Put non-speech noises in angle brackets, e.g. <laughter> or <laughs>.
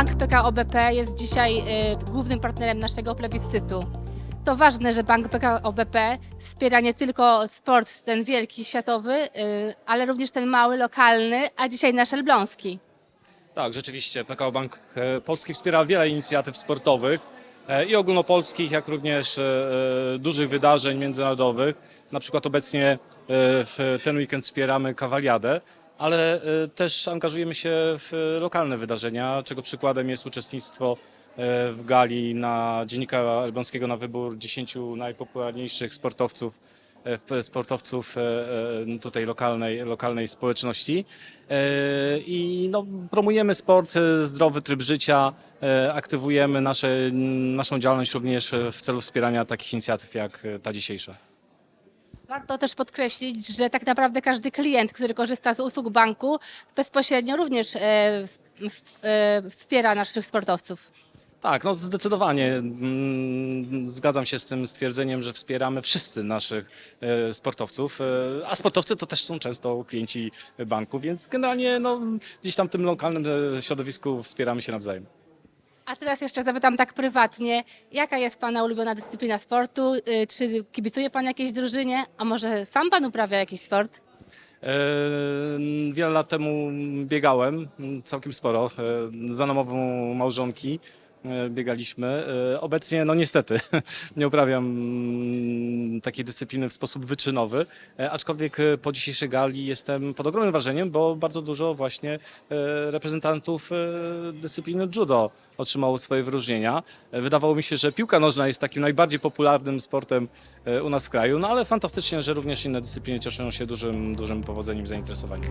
Bank PKO BP jest dzisiaj y, głównym partnerem naszego plebiscytu. To ważne, że Bank PKO BP wspiera nie tylko sport ten wielki, światowy, y, ale również ten mały, lokalny, a dzisiaj nasz elbląski. Tak, rzeczywiście. PKO Bank e, Polski wspiera wiele inicjatyw sportowych e, i ogólnopolskich, jak również e, dużych wydarzeń międzynarodowych. Na przykład obecnie w ten weekend wspieramy Kawaliadę, ale e, też angażujemy się w lokalne wydarzenia, czego przykładem jest uczestnictwo e, w gali na Dziennika Elbląskiego na wybór 10 najpopularniejszych sportowców sportowców tutaj lokalnej, lokalnej społeczności. I no, promujemy sport, zdrowy tryb życia, aktywujemy nasze, naszą działalność również w celu wspierania takich inicjatyw jak ta dzisiejsza. Warto też podkreślić, że tak naprawdę każdy klient, który korzysta z usług banku, bezpośrednio również e, e, wspiera naszych sportowców. Tak, no zdecydowanie mm, zgadzam się z tym stwierdzeniem, że wspieramy wszyscy naszych e, sportowców, a sportowcy to też są często klienci banku, więc generalnie no, gdzieś tam w tym lokalnym środowisku wspieramy się nawzajem. A teraz jeszcze zapytam tak prywatnie, jaka jest Pana ulubiona dyscyplina sportu? Y, Czy kibicuje Pan jakiejś drużynie? A może sam Pan uprawia jakiś sport? E, Wiele lat temu biegałem, całkiem sporo, e, za namową małżonki e, biegaliśmy. Obecnie, no niestety, <laughs> nie uprawiam takiej dyscypliny w sposób wyczynowy, e, aczkolwiek e, po dzisiejszej gali jestem pod ogromnym wrażeniem, bo bardzo dużo właśnie e, reprezentantów dyscypliny judo otrzymało swoje wyróżnienia. Wydawało mi się, że piłka nożna jest takim najbardziej popularnym sportem u nas w kraju, no ale fantastycznie, że również inne dyscypliny cieszą się dużym, dużym powodzeniem i zainteresowaniem.